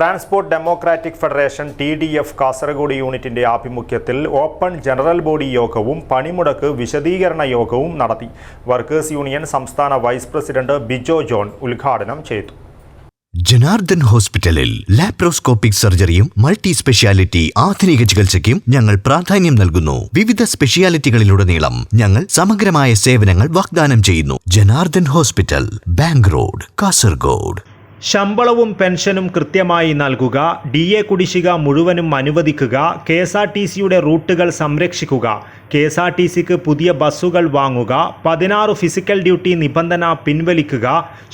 Transport democratic federation T D F Kasaragod യൂണിറ്റിന്റെ ആഭിമുഖ്യത്തിൽ open general body യോഗവും പണിമുടക്ക് വിശദീകരണ യോഗവും നടത്തി. വർക്കേഴ്സ് യൂണിയൻ സംസ്ഥാന വൈസ് പ്രസിഡന്റ് ബിജോ ജോൺ ഉദ്ഘാടനം ചെയ്തു. ജനാർദ്ദൻ ഹോസ്പിറ്റലിൽ ലാപ്രോസ്കോപ്പിക് സർജറിയും മൾട്ടി സ്പെഷ്യാലിറ്റി ആധുനിക ചികിത്സയ്ക്കും ഞങ്ങൾ പ്രാധാന്യം നൽകുന്നു. വിവിധ സ്പെഷ്യാലിറ്റികളിലുടനീളം ഞങ്ങൾ സമഗ്രമായ സേവനങ്ങൾ വാഗ്ദാനം ചെയ്യുന്നു. Janardhan hospital bank road Kasaragod. ശമ്പളവും പെൻഷനും കൃത്യമായി നൽകുക ഡി എ കുടിശ്ശിക മുഴുവനും അനുവദിക്കുക കെ എസ് ആർ ടി സിയുടെ റൂട്ടുകൾ സംരക്ഷിക്കുക കെ എസ് ആർ ടി സിക്ക് പുതിയ ബസ്സുകൾ വാങ്ങുക പതിനാറ് ഫിസിക്കൽ ഡ്യൂട്ടി നിബന്ധന പിൻവലിക്കുക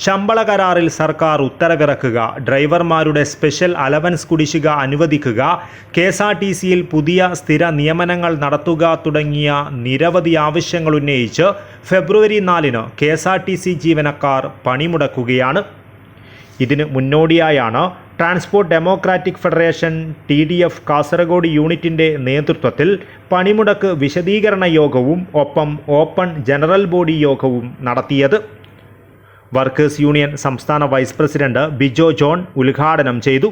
ശമ്പള കരാറിൽ സർക്കാർ ഉത്തരവിറക്കുക ഡ്രൈവർമാരുടെ സ്പെഷ്യൽ അലവൻസ് കുടിശ്ശിക അനുവദിക്കുക കെ എസ് ആർ ടി സിയിൽ പുതിയ സ്ഥിര നിയമനങ്ങൾ നടത്തുക തുടങ്ങിയ നിരവധി ആവശ്യങ്ങൾ ഉന്നയിച്ച് ഫെബ്രുവരി നാലിന് K S R T C ജീവനക്കാർ പണിമുടക്കുകയാണ്. ഇതിന് മുന്നോടിയായാണ് transport democratic federation T D F Kasaragod യൂണിറ്റിന്റെ നേതൃത്വത്തിൽ പണിമുടക്ക് വിശദീകരണ യോഗവും ഒപ്പം ഓപ്പൺ ജനറൽ ബോഡി യോഗവും നടത്തിയത്. വർക്കേഴ്സ് യൂണിയൻ സംസ്ഥാന വൈസ് പ്രസിഡന്റ് ബിജോ ജോൺ ഉദ്ഘാടനം ചെയ്തു.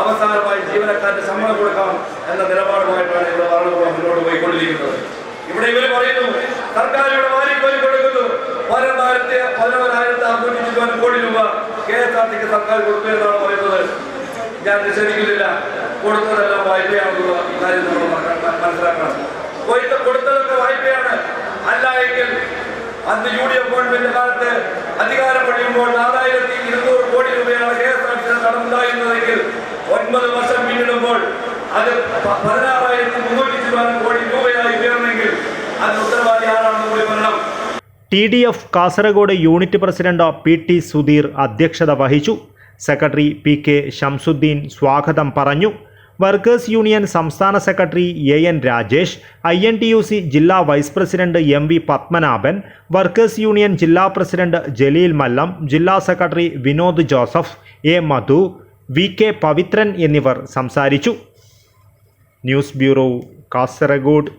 അവസാനമായി ജീവനക്കാരുടെ ശമ്പളം കൊടുക്കാം എന്ന നിലപാടുമായിട്ടാണ് സർക്കാർ കൊടുത്തു എന്നാണ് പറയുന്നത്. ഞാൻ നിഷേധിക്കുന്നില്ല കൊടുത്തതെല്ലാം വായ്പയാണെന്നുള്ള കാര്യം നമ്മൾ മനസ്സിലാക്കണം. കൊയ്ത്ത് കൊടുത്തതൊക്കെ വായ്പയാണ്. അല്ല എങ്കിൽ അന്ന് യു ഡി എഫ് ഗവൺമെന്റ് കാലത്ത് അധികാരം പണിയുമ്പോൾ നാലായിരത്തി ഇരുന്നൂറ് കോടി രൂപയാണ് കെ എസ് ആർ ടി കടമുണ്ടായിരുന്നതെങ്കിൽ ഒൻപത് വർഷം പിന്നിടുമ്പോൾ അത് പതിനാറായിരത്തി മുന്നൂറ്റി ശതമാനം കോടി രൂപയായി ഉയർന്നെങ്കിൽ അതിന് ഉത്തരവാദി ആരാണെന്ന് കൂടി പറയണം. T D F Kasaragod unit president P T Sudheer അധ്യക്ഷത വഹിച്ചു. സെക്രട്ടറി പി കെ ഷംസുദ്ദീൻ സ്വാഗതം പറഞ്ഞു. വർക്കേഴ്സ് യൂണിയൻ സംസ്ഥാന secretary A N Rajesh I N T U C ജില്ലാ vice president M V Padmanabhan workers union ജില്ലാ പ്രസിഡന്റ് ജലീൽ മല്ലം ജില്ലാ secretary Vinod Joseph A Madhu V K Pavithran എന്നിവർ സംസാരിച്ചു. News bureau Kasaragod.